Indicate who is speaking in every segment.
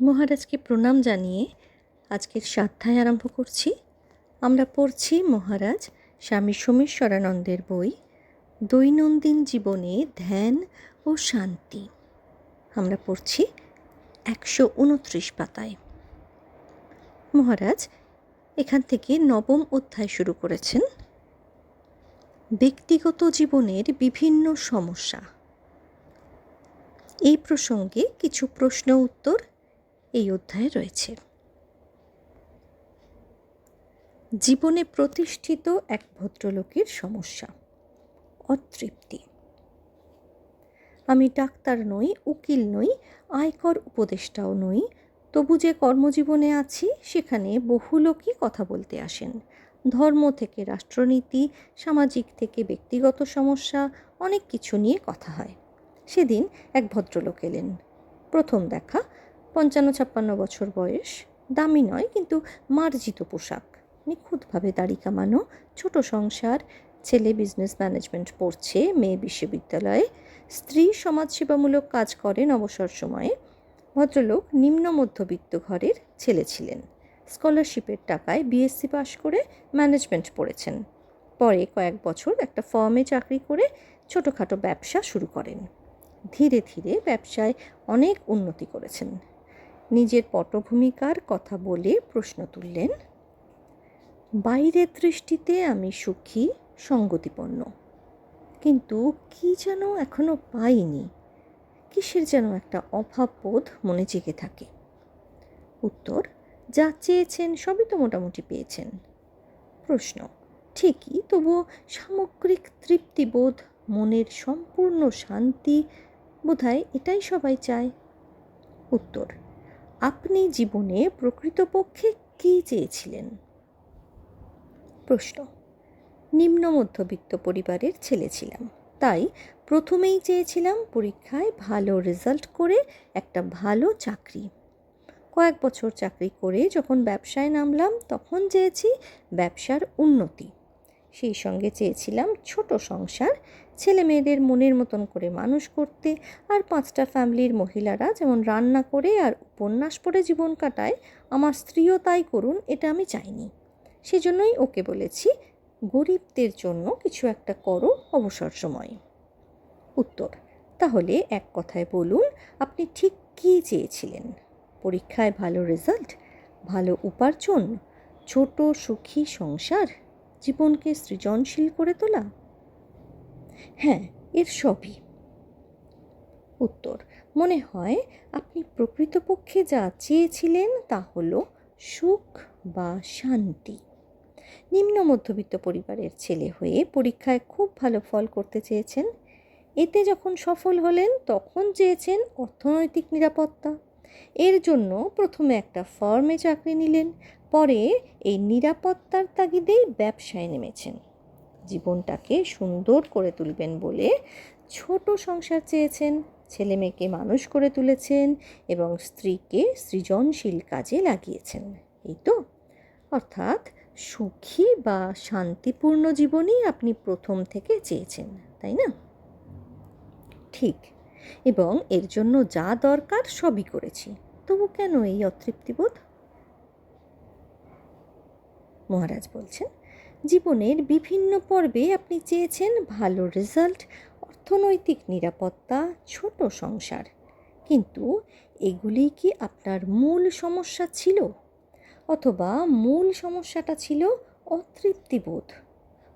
Speaker 1: মহারাজকে প্রণাম জানিয়ে আজকের সাধ্যায় আরম্ভ করছি। আমরা পড়ছি মহারাজ স্বামী সোমেশ্বরানন্দের বই, দৈনন্দিন জীবনে ধ্যান ও শান্তি। আমরা পড়ছি একশো উনত্রিশ পাতায়। মহারাজ এখান থেকে নবম অধ্যায় শুরু করেছেন। ব্যক্তিগত জীবনের বিভিন্ন সমস্যা। এই প্রসঙ্গে কিছু প্রশ্ন উত্তর এই অধ্যায়ে রয়েছে। জীবনে প্রতিষ্ঠিত এক ভদ্রলোকের সমস্যা, অতৃপ্তি। আমি ডাক্তার নই, উকিল নই, আয়কর উপদেষ্টাও নই, তবু যে কর্মজীবনে আছি, সেখানে বহু লোকই কথা বলতে আসেন। ধর্ম থেকে রাষ্ট্রনীতি, সামাজিক থেকে ব্যক্তিগত সমস্যা, অনেক কিছু নিয়ে কথা হয়। সেদিন এক ভদ্রলোক এলেন। প্রথম দেখা পঞ্চান্ন ছাপ্পান্ন বছর বয়স, দামি নয় কিন্তু মার্জিত পোশাক। নিখুঁতভাবে দাড়ি কামানো, ছোট সংসার, ছেলে বিজনেস ম্যানেজমেন্ট পড়ছে, মেয়ে বিশ্ববিদ্যালয়ে। স্ত্রী সমাজসেবামূলক কাজ করেন অবসর সময়ে। ভদ্রলোক নিম্ন মধ্যবিত্ত ঘরের ছেলে ছিলেন। স্কলারশিপের টাকায় বিএসসি পাশ করে ম্যানেজমেন্ট পড়েছেন। পরে কয়েক বছর একটা ফার্মে চাকরি করে ছোটোখাটো ব্যবসা শুরু করেন। ধীরে ধীরে ব্যবসায় অনেক উন্নতি করেছেন। নিজের পটভূমিকার কথা বলে প্রশ্ন তুললেন, বাইরের দৃষ্টিতে আমি সুখী সঙ্গতিপন্ন কিন্তু কি যেন এখনও পাইনি, কিসের যেন একটা অভাববোধ মনে জেগে থাকে। উত্তর, যা চেয়েছেন সবই তো মোটামুটি পেয়েছেন। প্রশ্ন, ঠিকই তবুও সামগ্রিক তৃপ্তিবোধ মনের সম্পূর্ণ শান্তি, বোধহয় এটাই সবাই চায়? উত্তর আপনি জীবনে প্রকৃতপক্ষে কী চেয়েছিলেন? প্রশ্ন। নিম্ন মধ্যবিত্ত পরিবারের ছেলে ছিলাম। তাই প্রথমেই চেয়েছিলাম পরীক্ষায় ভালো রেজাল্ট করে একটা ভালো চাকরি। কয়েক বছর চাকরি করে যখন ব্যবসায় নামলাম, তখন চেয়েছি ব্যবসার উন্নতি। সেই সঙ্গে চেয়েছিলাম ছোট সংসার, ছেলে মেয়েদের মনের মতন করে মানুষ করতে আর পাঁচটা ফ্যামিলির মহিলারা যেমন রান্না করে আর উপন্যাস পড়ে জীবন কাটায়, আমার স্ত্রীও তাই করুন, এটা আমি চাইনি। সেজন্যই ওকে বলেছি, গরিবদের জন্য কিছু একটা করো অবসর সময়। উত্তর, তাহলে এক কথায় বলুন, আপনি ঠিক কী চেয়েছিলেন? পরীক্ষায় ভালো রেজাল্ট ভালো উপার্জন? ছোট সুখী সংসার? জীবনকে সৃজনশীল করে তোলা? হ্যাঁ এর সবই। উত্তর, মনে হয় আপনি প্রকৃতপক্ষে যা চেয়েছিলেন তা হলো সুখ বা শান্তি। নিম্ন মধ্যবিত্ত পরিবারের ছেলে হয়ে পরীক্ষায় খুব ভালো ফল করতে চেয়েছেন। এতে যখন সফল হলেন, তখন চেয়েছেন অর্থনৈতিক নিরাপত্তা। এর জন্য প্রথমে একটা ফার্মে চাকরি নিলেন। পরে এই নিরাপত্তার তাগিদেই ব্যবসায় নেমেছেন। জীবনটাকে সুন্দর করে তুলবেন বলে ছোট সংসার চেয়েছেন ছেলে মেয়েকে মানুষ করে তুলেছেন এবং স্ত্রীকে সৃজনশীল কাজে লাগিয়েছেন। এই তো? অর্থাৎ সুখী বা শান্তিপূর্ণ জীবনই আপনি প্রথম থেকে চেয়েছেন, তাই না? ঠিক। এবং এর জন্য যা দরকার সবই করেছি। তবু কেন এই অতৃপ্তিবোধ? মহারাজ বলছেন, জীবনের বিভিন্ন পর্বে আপনি চেয়েছেন ভালো রেজাল্ট অর্থনৈতিক নিরাপত্তা, ছোট সংসার। কিন্তু এগুলি কি আপনার মূল সমস্যা ছিল? অথবা মূল সমস্যাটা ছিল অতৃপ্তিবোধ?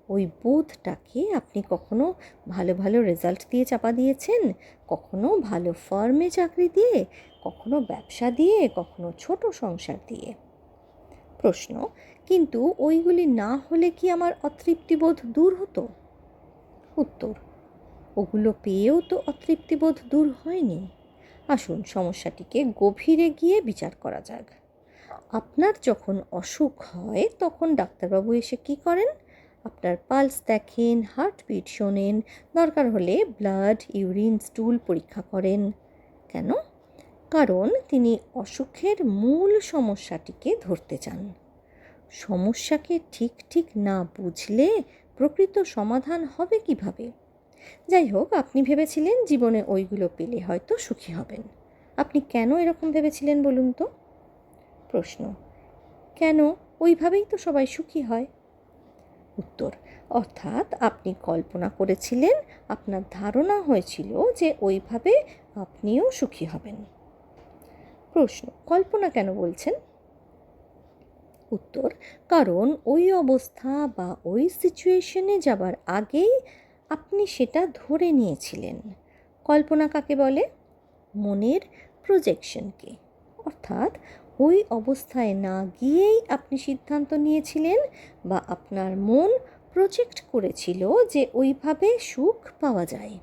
Speaker 1: ওই বোধটাকে আপনি কখনো ভালো ভালো রেজাল্ট দিয়ে চাপা দিয়েছেন? কখনো ভালো ফার্মে চাকরি দিয়ে? কখনো ব্যবসা দিয়ে? কখনো ছোট সংসার দিয়ে? প্রশ্ন, কিন্তু ওইগুলি না হলে কি আমার অতৃপ্তিবোধ দূর হতো? উত্তর, ওগুলো পেয়েও তো অতৃপ্তিবোধ দূর হয়নি। আসুন সমস্যাটিকে গভীরে গিয়ে বিচার করা যাক। আপনার যখন অসুখ হয়, তখন ডাক্তারবাবু এসে কি করেন? আপনার পালস দেখেন, হার্টবিট শোনেন, দরকার হলে ব্লাড, ইউরিন, স্টুল পরীক্ষা করেন। কেন? কারণ তিনি অসুখের মূল সমস্যাটিকে ধরতে চান। সমস্যাকে ঠিক ঠিক না বুঝলে প্রকৃত সমাধান হবে কীভাবে? যাই হোক, আপনি ভেবেছিলেন জীবনে ওইগুলো পেলে হয়তো সুখী হবেন। আপনি কেন এরকম ভেবেছিলেন বলুন তো? প্রশ্ন, কেন ওইভাবেই তো সবাই সুখী হয়? উত্তর, অর্থাৎ আপনি কল্পনা করেছিলেন, আপনার ধারণা হয়েছিল যে ওইভাবে আপনিও সুখী হবেন। প্রশ্ন, কল্পনা কেন বলছেন? উত্তর, কারণ ওই অবস্থা বা ওই সিচুয়েশনে যাবার আগেই আপনি সেটা ধরে নিয়েছিলেন। কল্পনা কাকে বলে? মনের প্রজেকশনকে অর্থাৎ ওই অবস্থায় না গিয়েই আপনি সিদ্ধান্ত নিয়েছিলেন বা আপনার মন প্রজেক্ট করেছিল যে ওইভাবে সুখ পাওয়া যায়।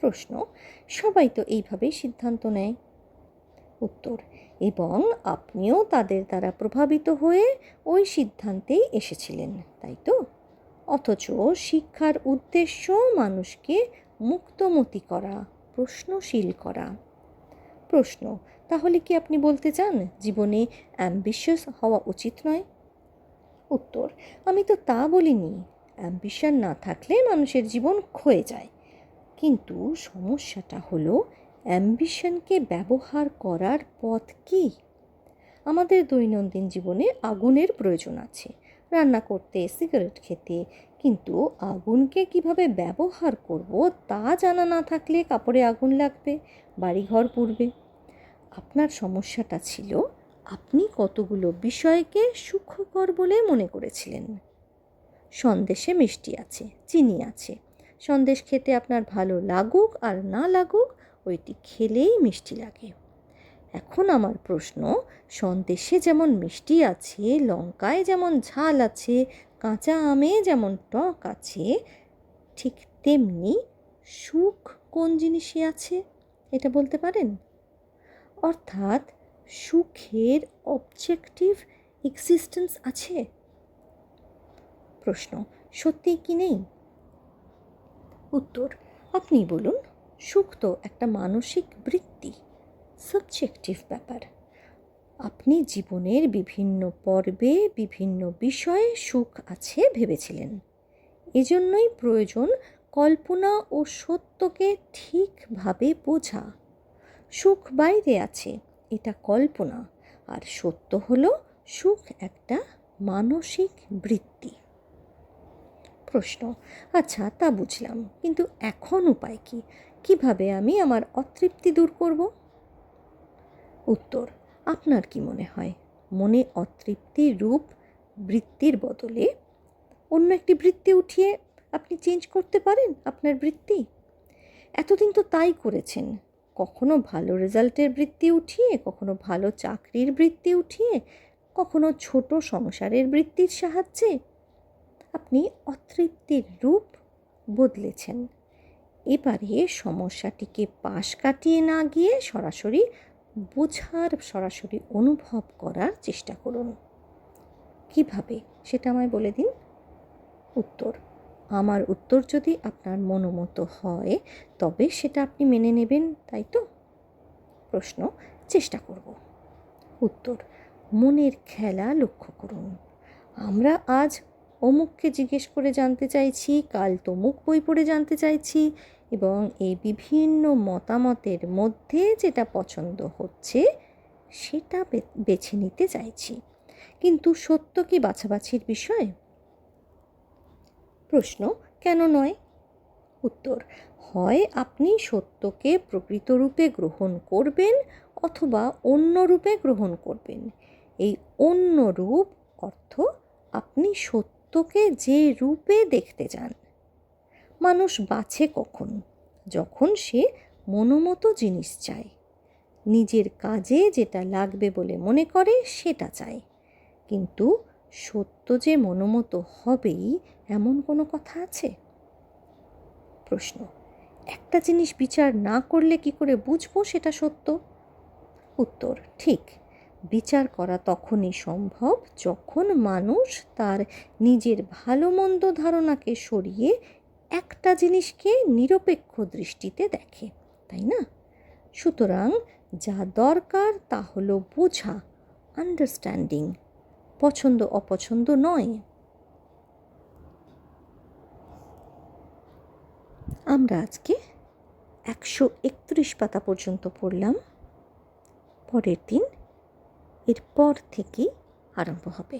Speaker 1: প্রশ্ন, সবাই তো এইভাবেই সিদ্ধান্ত নেয়। উত্তর এবং আপনিও তাদের দ্বারা প্রভাবিত হয়ে ওই সিদ্ধান্তেই এসেছিলেন, তাই তো? অথচ শিক্ষার উদ্দেশ্য মানুষকে মুক্তমতি করা, প্রশ্নশীল করা। প্রশ্ন, তাহলে কি আপনি বলতে চান জীবনে অ্যাম্বিশিয়াস হওয়া উচিত নয়? উত্তর, আমি তো তা বলিনি। অ্যাম্বিশন না থাকলে মানুষের জীবন ক্ষয়ে যায়। কিন্তু সমস্যাটা হলো অ্যাম্বিশনকে ব্যবহার করার পথ কী? আমাদের দৈনন্দিন জীবনে আগুনের প্রয়োজন আছে। রান্না করতে সিগারেট খেতে, কিন্তু আগুনকে কীভাবে ব্যবহার করব তা জানা না থাকলে কাপড়ে আগুন লাগবে, বাড়িঘর পুড়বে। আপনার সমস্যাটা ছিল আপনি কতগুলো বিষয়কে সুখকর বলে মনে করেছিলেন? সন্দেশে মিষ্টি আছে, চিনি আছে সন্দেশ খেতে আপনার ভালো লাগুক আর না লাগুক, ওইটি খেলেই মিষ্টি লাগে। এখন আমার প্রশ্ন, সন্দেশে যেমন মিষ্টি আছে, লঙ্কায় যেমন ঝাল আছে, কাঁচা আমে যেমন টক আছে, ঠিক তেমনি সুখ কোন জিনিসে আছে? এটা বলতে পারেন? অর্থাৎ সুখের অবজেক্টিভ এক্সিস্টেন্স আছে? প্রশ্ন, সত্যি কি নেই? উত্তর, আপনি বলুন সুখ তো একটা মানসিক বৃত্তি সাবজেক্টিভ ব্যাপার। আপনি জীবনের বিভিন্ন পর্বে, বিভিন্ন বিষয়ে সুখ আছে ভেবেছিলেন। এজন্যই প্রয়োজন কল্পনা ও সত্যকে ঠিকভাবে বোঝা। সুখ বাইরে আছে, এটা কল্পনা, আর সত্য হলো সুখ একটা মানসিক বৃত্তি। প্রশ্ন। আচ্ছা তা বুঝলাম। কিন্তু এখন উপায় কি? কীভাবে আমি আমার অতৃপ্তি দূর করব? উত্তর, আপনার কি মনে হয়? মনে অতৃপ্তির রূপ বৃত্তির বদলে অন্য একটি বৃত্তি উঠিয়ে আপনি চেঞ্জ করতে পারেন আপনার বৃত্তি? এতদিন তো তাই করেছেন। কখনো ভালো রেজাল্টের বৃত্তি উঠিয়ে, কখনো ভালো চাকরির বৃত্তি উঠিয়ে, কখনো ছোট সংসারের বৃত্তির সাহায্যে আপনি অতৃপ্তির রূপ বদলেছেন। এবারে সমস্যাটিকে পাশ কাটিয়ে না গিয়ে সরাসরি বোঝার, সরাসরি অনুভব করার চেষ্টা করুন। কীভাবে? সেটা আমায় বলে দিন। উত্তর, আমার উত্তর যদি আপনার মনোমতো হয়, তবে সেটা আপনি মেনে নেবেন, তাই তো? প্রশ্ন, চেষ্টা করব। উত্তর, মনের খেলা লক্ষ্য করুন। আমরা আজ অমুককে জিজ্ঞেস করে জানতে চাইছি, কাল তমুক বই পড়ে জানতে চাইছি এবং এই বিভিন্ন মতামতের মধ্যে যেটা পছন্দ হচ্ছে সেটা বেছে নিতে চাইছি। কিন্তু সত্য কি বাছাবাছির বিষয়? প্রশ্ন, কেন নয়? উত্তর, হয় আপনি সত্যকে প্রকৃত রূপে গ্রহণ করবেন অথবা অন্য রূপে গ্রহণ করবেন। এই অন্য রূপ অর্থ আপনি সত্যকে যে রূপে দেখতে চান। মানুষ বাছে কখন? যখন সে মনোমতো জিনিস চায়। নিজের কাজে যেটা লাগবে বলে মনে করে, সেটা চায়। কিন্তু সত্য যে মনোমতো হবেই, এমন কোনো কথা আছে? প্রশ্ন, একটা জিনিস বিচার না করলে কি করে বুঝব সেটা সত্য? উত্তর, ঠিক। বিচার করা তখনই সম্ভব যখন মানুষ তার নিজের ভালো মন্দ ধারণাকে সরিয়ে একটা জিনিসকে নিরপেক্ষ দৃষ্টিতে দেখে, তাই না? সুতরাং যা দরকার তা হলো বোঝা আন্ডারস্ট্যান্ডিং পছন্দ অপছন্দ নয়। আমরা আজকে একশো একত্রিশ পাতা পর্যন্ত পড়লাম। পরের দিন এরপর থেকেই আরম্ভ হবে।